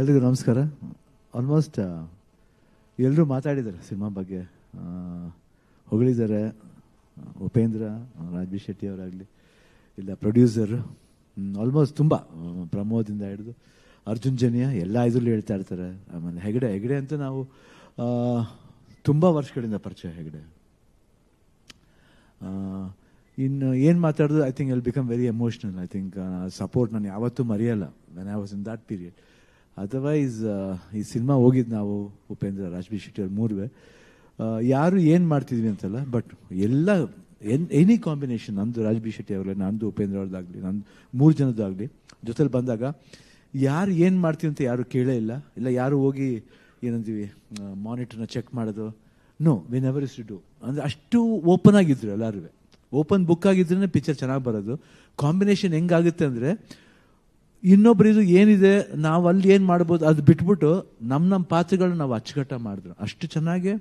ಎಲ್ರಿಗೂ ನಮಸ್ಕಾರ. ಆಲ್ಮೋಸ್ಟ್ ಎಲ್ಲರೂ ಮಾತಾಡಿದ್ದಾರೆ ಸಿನಿಮಾ ಬಗ್ಗೆ. ಹೊಗಳಿದ್ದಾರೆ ಉಪೇಂದ್ರ ರಾಜ್ಬಿ ಶೆಟ್ಟಿ ಅವರಾಗಲಿ, ಇಲ್ಲ ಪ್ರೊಡ್ಯೂಸರ್ ಆಲ್ಮೋಸ್ಟ್ ತುಂಬ ಪ್ರಮೋದಿಂದ ಹಿಡಿದು ಅರ್ಜುನ್ ಜನಿಯ ಎಲ್ಲ ಇದರಲ್ಲೂ ಹೇಳ್ತಾ ಇರ್ತಾರೆ. ಆಮೇಲೆ ಹೆಗಡೆ ಹೆಗಡೆ ಅಂತ ನಾವು ತುಂಬ ವರ್ಷಗಳಿಂದ ಪರಿಚಯ ಹೆಗಡೆ. ಇನ್ನು ಏನು ಮಾತಾಡೋದು I think I'll become very emotional I think support ನಾನು ಯಾವತ್ತೂ ಮರೆಯಲ್ಲ. When I was in that period otherwise ಈ ಸಿನಿಮಾ ಹೋಗಿದ್ದು ನಾವು ಉಪೇಂದ್ರ ರಾಜ್ಬಿ ಶೆಟ್ಟಿ ಅವ್ರ ಮೂರುವೆ. ಯಾರು ಏನು ಮಾಡ್ತಿದ್ವಿ ಅಂತಲ್ಲ ಬಟ್ ಎಲ್ಲ, ಎನ್ ಎನಿ ಕಾಂಬಿನೇಷನ್ ನಂದು ರಾಜ್ಬಿ ಶೆಟ್ಟಿ ಆಗಲಿ ನಂದು ಉಪೇಂದ್ರ ಅವ್ರದ್ದಾಗಲಿ, ನಂದು ಮೂರು ಜನದ್ದಾಗಲಿ, ಜೊತೆಲಿ ಬಂದಾಗ ಯಾರು ಏನು ಮಾಡ್ತೀವಿ ಅಂತ ಯಾರು ಕೇಳೇ ಇಲ್ಲ. ಇಲ್ಲ, ಯಾರು ಹೋಗಿ ಏನಂತೀವಿ ಮಾನಿಟರ್ನ ಚೆಕ್ ಮಾಡೋದು? No we never is to do ಅಂದರೆ ಅಷ್ಟು ಓಪನ್ ಆಗಿದ್ರು ಎಲ್ಲರೂ ಓಪನ್ ಬುಕ್ ಆಗಿದ್ರೇ ಪಿಕ್ಚರ್ ಚೆನ್ನಾಗಿ ಬರೋದು. ಕಾಂಬಿನೇಷನ್ ಹೆಂಗಾಗುತ್ತೆ ಅಂದರೆ ಇನ್ನೊಬ್ರಿದು ಏನಿದೆ, ನಾವು ಅಲ್ಲಿ ಏನು ಮಾಡ್ಬೋದು ಅದು ಬಿಟ್ಬಿಟ್ಟು ನಮ್ಮ ನಮ್ಮ ಪಾತ್ರಗಳನ್ನ ನಾವು ಅಚ್ಚುಕಟ್ಟ ಮಾಡಿದ್ರು. ಅಷ್ಟು ಚೆನ್ನಾಗಿ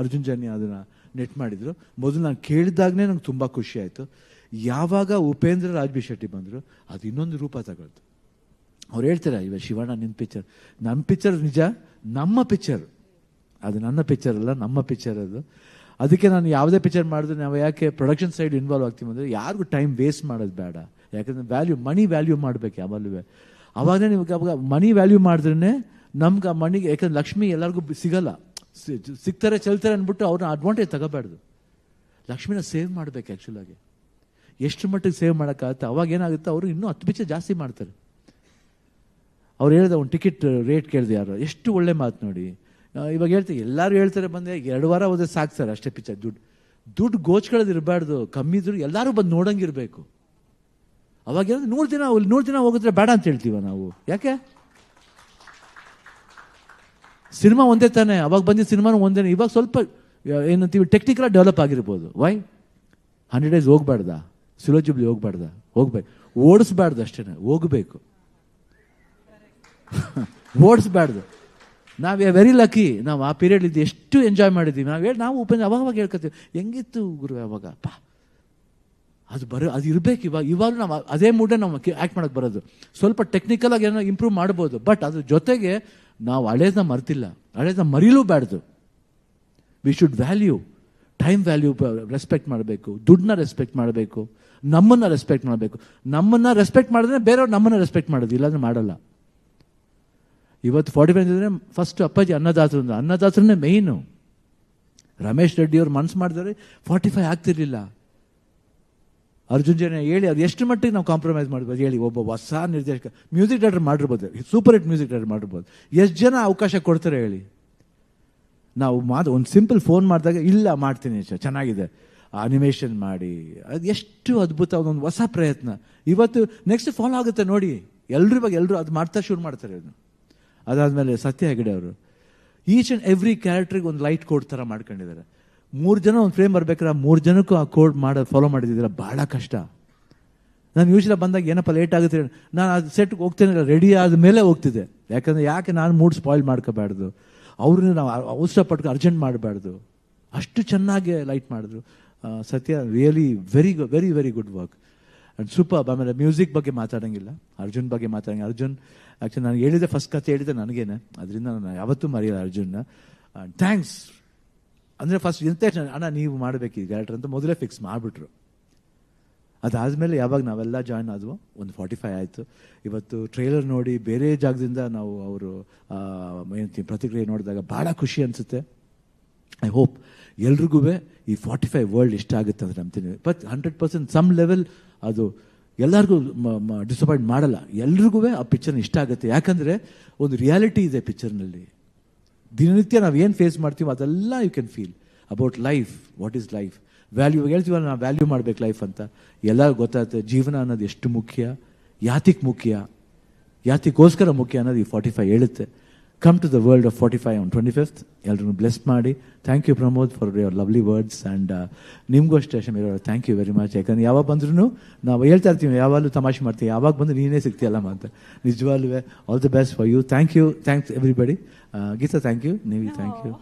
ಅರ್ಜುನ್ ಜನ್ಯ ಅದನ್ನ ನೆಟ್ ಮಾಡಿದ್ರು. ಮೊದಲು ನಾನು ಕೇಳಿದಾಗನೇ ನಂಗೆ ತುಂಬ ಖುಷಿ ಆಯಿತು. ಯಾವಾಗ ಉಪೇಂದ್ರ ರಾಜ್ಬಿ ಶೆಟ್ಟಿ ಬಂದರು, ಅದು ಇನ್ನೊಂದು ರೂಪ ತಗೊಳ್ತು. ಅವ್ರು ಹೇಳ್ತಾರೆ, ಇವ ಶಿವಣ್ಣ ನಿನ್ನ ಪಿಕ್ಚರ್ ನಮ್ಮ ಪಿಕ್ಚರ್ ನಿಜ, ನಮ್ಮ ಪಿಕ್ಚರ್ ಅದು ನನ್ನ ಪಿಕ್ಚರ್ ಅಲ್ಲ, ನಮ್ಮ ಪಿಕ್ಚರ್ ಅದು. ಅದಕ್ಕೆ ನಾನು ಯಾವುದೇ ಪಿಕ್ಚರ್ ಮಾಡಿದ್ರೆ, ನಾವು ಯಾಕೆ ಪ್ರೊಡಕ್ಷನ್ ಸೈಡ್ ಇನ್ವಾಲ್ವ್ ಆಗ್ತೀವಿ ಅಂದರೆ ಯಾರಿಗೂ ಟೈಮ್ ವೇಸ್ಟ್ ಮಾಡೋದು ಬೇಡ. ಯಾಕಂದ್ರೆ ವ್ಯಾಲ್ಯೂ ಮನಿ ವ್ಯಾಲ್ಯೂ ಮಾಡಬೇಕು ಯಾವಾಗಲೂ. ಅವಾಗನೇ ನಿಮ್ಗೆ ಅವಾಗ ಮನಿ ವ್ಯಾಲ್ಯೂ ಮಾಡಿದ್ರೆ ನಮ್ಗೆ ಆ ಮನಿಗೆ ಯಾಕಂದ್ರೆ ಲಕ್ಷ್ಮಿ ಎಲ್ಲರಿಗೂ ಸಿಗಲ್ಲ. ಸಿಗ್ತಾರೆ, ಚೆಲ್ತಾರೆ ಅಂದ್ಬಿಟ್ಟು ಅವ್ರನ್ನ ಅಡ್ವಾಂಟೇಜ್ ತಗೋಬಾರ್ದು. ಲಕ್ಷ್ಮಿನ ಸೇವ್ ಮಾಡಬೇಕು ಆ್ಯಕ್ಚುಲಾಗಿ ಎಷ್ಟು ಮಟ್ಟಿಗೆ ಸೇವ್ ಮಾಡೋಕ್ಕಾಗುತ್ತೆ? ಅವಾಗ ಏನಾಗುತ್ತೆ? ಅವರು ಇನ್ನೂ ಹತ್ತು ಪಿಚ್ಚೆ ಜಾಸ್ತಿ ಮಾಡ್ತಾರೆ. ಅವ್ರು ಹೇಳಿದ ಒಂದು ಟಿಕೆಟ್ ರೇಟ್ ಕೇಳಿದೆ ಯಾರು? ಎಷ್ಟು ಒಳ್ಳೆ ಮಾತು ನೋಡಿ. ಇವಾಗ ಹೇಳ್ತಾರೆ ಎಲ್ಲರೂ ಹೇಳ್ತಾರೆ ಬಂದೆ ಎರಡು ವಾರ ಹೋದ್ರೆ ಸಾಕ್ತಾರೆ ಅಷ್ಟೇ ಪಿಚ್ಚರ್ ದುಡ್ಡು. ದುಡ್ಡು ಗೋಚ್ಕೊಳ್ಳೋದು ಇರಬಾರ್ದು ಕಮ್ಮಿ ಎಲ್ಲರೂ ಬಂದು ನೋಡಂಗಿರ್ಬೇಕು. ಅವಾಗ ನೂರು ದಿನ ನೂರು ದಿನ ಹೋಗಿದ್ರೆ ಬೇಡ ಅಂತ ಹೇಳ್ತೀವ ನಾವು. ಯಾಕೆ? ಸಿನಿಮಾ ಒಂದೇ ತಾನೆ. ಅವಾಗ ಬಂದಿದ್ದ ಸಿನಿಮಾನು ಒಂದೇ ಇವಾಗ ಸ್ವಲ್ಪ ಏನಂತೀವಿ ಟೆಕ್ನಿಕಲ್ ಡೆವಲಪ್ ಆಗಿರ್ಬೋದು. ವೈ ಹಂಡ್ರೆಡ್ ಡೇಸ್ ಹೋಗ್ಬಾರ್ದ? ಸಿಲೋಜಿಬ್ಲಿ ಹೋಗ್ಬಾರ್ದ? ಹೋಗ್ಬೇಕು ಓಡಿಸ್ಬಾರ್ದು ಅಷ್ಟೇ ಹೋಗ್ಬೇಕು. ಓಡಿಸ್ಬಾರ್ದು. ನಾವು ವೆರಿ ಲಕ್ಕಿ ನಾವು ಆ ಪೀರಿಯಡ್ ಇದ್ದು ಎಷ್ಟು ಎಂಜಾಯ್ ಮಾಡಿದ್ದೀವಿ. ನಾವು ಹೇಳಿ ನಾವು ಉಪೇಂದ್ರ ಅವಾಗ ಹೇಳ್ಕೊತೀವಿ. ಹೆಂಗಿತ್ತು ಗುರು ಅವಾಗ? ಪಾ. ಅದು ಬರೋ, ಅದು ಇರಬೇಕು ಇವಾಗ ಇವಾಗ ನಾವು ಅದೇ ಮೂಡೇ ನಾವು ಆ್ಯಕ್ಟ್ ಮಾಡೋಕ್ಕೆ ಬರೋದು. ಸ್ವಲ್ಪ ಟೆಕ್ನಿಕಲ್ ಆಗಿ ಏನೋ ಇಂಪ್ರೂವ್ ಮಾಡ್ಬೋದು ಬಟ್ ಅದ್ರ ಜೊತೆಗೆ ನಾವು ಹಳೇದನ್ನ ಮರ್ತಿಲ್ಲ. ಹಳೇದನ್ನ ಮರೀಲೂಬಾರ್ದು we should value time value respect ಮಾಡಬೇಕು, ದುಡ್ಡನ್ನ ರೆಸ್ಪೆಕ್ಟ್ ಮಾಡಬೇಕು, ನಮ್ಮನ್ನು ರೆಸ್ಪೆಕ್ಟ್ ಮಾಡಬೇಕು. ನಮ್ಮನ್ನು ರೆಸ್ಪೆಕ್ಟ್ ಮಾಡಿದ್ರೆ ಬೇರೆಯವ್ರು ನಮ್ಮನ್ನು ರೆಸ್ಪೆಕ್ಟ್ ಮಾಡೋದು, ಇಲ್ಲಾಂದ್ರೆ ಮಾಡಲ್ಲ. ಇವತ್ತು ಫಾರ್ಟಿ ಫೈವ್ ಅಂದರೆ ಫಸ್ಟ್ ಅಪ್ಪಾಜಿ ಅನ್ನದಾತರು ಅಂದ್ರೆ ಅನ್ನದಾತರನ್ನೇ ಮೇಯ್ನು ರಮೇಶ್ ರೆಡ್ಡಿಯವ್ರು ಮನಸ್ಸು ಮನ್ಸು ಮಾಡಿದ್ರೆ ಫಾರ್ಟಿ ಫೈವ್ ಆಗ್ತಿರ್ಲಿಲ್ಲ. ಅರ್ಜುನ್ ಜನ ಹೇಳಿ, ಅದು ಎಷ್ಟು ಮಟ್ಟಿಗೆ ನಾವು ಕಾಂಪ್ರಮೈಸ್ ಮಾಡ್ಬೋದು? ಹೇಳಿ, ಒಬ್ಬ ಹೊಸ ನಿರ್ದೇಶಕ ಮ್ಯೂಸಿಕ್ ಡೈರೆಕ್ಟರ್ ಮಾಡಿರ್ಬೋದು ಸೂಪರ್ ಹಿಟ್ ಮ್ಯೂಸಿಕ್ ಡೈರೆಕ್ಟರ್ ಮಾಡಿರ್ಬೋದು ಎಷ್ಟು ಜನ ಅವಕಾಶ ಕೊಡ್ತಾರೆ ಹೇಳಿ? ನಾವು ಮಾತು ಒಂದು ಸಿಂಪಲ್ ಫೋನ್ ಮಾಡಿದಾಗ, ಇಲ್ಲ, ಮಾಡ್ತೀನಿ ಚೆನ್ನಾಗಿದೆ. ಅನಿಮೇಷನ್ ಮಾಡಿ, ಅದು ಎಷ್ಟು ಅದ್ಭುತ ಒಂದು ಹೊಸ ಪ್ರಯತ್ನ. ಇವತ್ತು ನೆಕ್ಸ್ಟ್ ಫಾಲೋ ಆಗುತ್ತೆ ನೋಡಿ. ಎಲ್ಲರೂ ಬಗ್ಗೆ ಎಲ್ಲರೂ ಅದು ಮಾಡ್ತಾ ಶುರು ಮಾಡ್ತಾರೆ ಅದು ಅದಾದಮೇಲೆ ಸತ್ಯ ಹೆಗಡೆ ಅವರು ಈಚ್ ಆ್ಯಂಡ್ ಎವ್ರಿ ಕ್ಯಾರೆಕ್ಟ್ರಿಗೆ ಒಂದು ಲೈಟ್ ಕೋಡ್ ಮಾಡ್ಕೊಂಡಿದ್ದಾರೆ. ಮೂರು ಜನ ಒಂದು ಫ್ರೇಮ್ ಬರ್ಬೇಕಾದ್ರೆ ಮೂರು ಜನಕ್ಕೂ ಆ ಕೋಡ್ ಮಾಡೋ ಫಾಲೋ ಮಾಡಿದ್ದೀರ ಭಾಳ ಕಷ್ಟ. ನಾನು ಯೂಶಲ ಬಂದಾಗ ಏನಪ್ಪ ಲೇಟ್ ಆಗುತ್ತೆ ನಾನು ಅದು ಸೆಟ್ಗೆ ಹೋಗ್ತೇನೆ ರೆಡಿ ಆದ ಮೇಲೆ ಹೋಗ್ತಿದ್ದೆ. ಯಾಕಂದರೆ ಯಾಕೆ ನಾನು ಮೂಡ್ ಸ್ಪಾಯ್ಲ್ ಮಾಡ್ಕೋಬಾರ್ದು? ಅವ್ರನ್ನ ನಾವು ಅವಸರ ಅರ್ಜೆಂಟ್ ಮಾಡಬಾರ್ದು. ಅಷ್ಟು ಚೆನ್ನಾಗಿ ಲೈಟ್ ಮಾಡಿದ್ರು. Sathya really very very very good work and super ಆಮೇಲೆ ಮ್ಯೂಸಿಕ್ ಬಗ್ಗೆ ಮಾತಾಡೋಂಗಿಲ್ಲ. ಅರ್ಜುನ್ ಬಗ್ಗೆ ಮಾತಾಡಂಗಿಲ್ಲ. ಅರ್ಜುನ್ ಆ್ಯಕ್ಚುಲಿ ನಾನು ಹೇಳಿದೆ ಫಸ್ಟ್ ಕತೆ ಹೇಳಿದೆ ನನಗೇನೆ. ಅದರಿಂದ ನಾನು ಯಾವತ್ತೂ ಮರೆಯಲ್ಲ ಅರ್ಜುನ್ನ. ಥ್ಯಾಂಕ್ಸ್ ಅಂದರೆ ಫಸ್ಟ್ ಎಂತ ಅಣ್ಣ, ನೀವು ಮಾಡಬೇಕು ಈ ಕ್ಯಾರೆಕ್ಟರ್ ಅಂತ ಮೊದಲೇ ಫಿಕ್ಸ್ ಮಾಡಿಬಿಟ್ರು. ಅದಾದಮೇಲೆ ಯಾವಾಗ ನಾವೆಲ್ಲ ಜಾಯ್ನ್ ಆದವು, ಒಂದು ಫಾರ್ಟಿ ಫೈವ್ ಆಯಿತು. ಇವತ್ತು ಟ್ರೈಲರ್ ನೋಡಿ ಬೇರೆ ಜಾಗದಿಂದ ನಾವು ಅವರು ಏನಂತೀವಿ ಪ್ರತಿಕ್ರಿಯೆ ನೋಡಿದಾಗ ಭಾಳ ಖುಷಿ ಅನಿಸುತ್ತೆ. ಐ ಹೋಪ್ ಎಲ್ರಿಗೂ ಈ ಫಾರ್ಟಿ ಫೈವ್ ವರ್ಲ್ಡ್ ಇಷ್ಟ ಆಗುತ್ತೆ ಅಂತ ನಂಬ್ತೀನಿ. But hundred percent some level ಅದು ಎಲ್ಲರಿಗೂ ಡಿಸಪಾಯಿಂಟ್ ಮಾಡಲ್ಲ. ಎಲ್ರಿಗೂ ಆ ಪಿಕ್ಚರ್ ಇಷ್ಟ ಆಗುತ್ತೆ. ಯಾಕಂದರೆ ಒಂದು ರಿಯಾಲಿಟಿ ಇದೆ ಪಿಕ್ಚರ್ನಲ್ಲಿ ದಿನನಿತ್ಯ ನಾವು ಏನು ಫೇಸ್ ಮಾಡ್ತೀವೋ ಅದೆಲ್ಲ you can feel about life what is life value ಹೇಳ್ತೀವಲ್ಲ, ನಾವು ವ್ಯಾಲ್ಯೂ ಮಾಡ್ಬೇಕು ಲೈಫ್ ಅಂತ. ಎಲ್ಲರಿಗೂ ಗೊತ್ತಾಗುತ್ತೆ, ಜೀವನ ಅನ್ನೋದು ಎಷ್ಟು ಮುಖ್ಯ? ಯಾತಿಗೆ ಮುಖ್ಯ? ಯಾತಿಗೋಸ್ಕರ ಮುಖ್ಯ ಅನ್ನೋದು ಈ ಫಾರ್ಟಿ ಫೈವ್ ಹೇಳುತ್ತೆ. Come to the world of forty five on twenty fifth ಎಲ್ಲರನ್ನು ಬ್ಲೆಸ್ ಮಾಡಿ thank you Pramod for your lovely words and ನಿಮಗೂ ಅಷ್ಟೇ Shameer thank you very much ಯಾಕಂದ್ರೆ ಯಾವಾಗ ಬಂದ್ರೂ ನಾವು ಹೇಳ್ತಾ ಇರ್ತೀವಿ, ಯಾವಾಗಲೂ ತಮಾಷೆ ಮಾಡ್ತೀವಿ. ಯಾವಾಗ ಬಂದು ನೀನೇ ಸಿಗ್ತೀಯಲ್ಲ ಅಂತ. ನಿಜವಾಗ್ಲೂ all the best for you thank you thanks everybody Geetha thank you ನೀವು ಥ್ಯಾಂಕ್ ಯು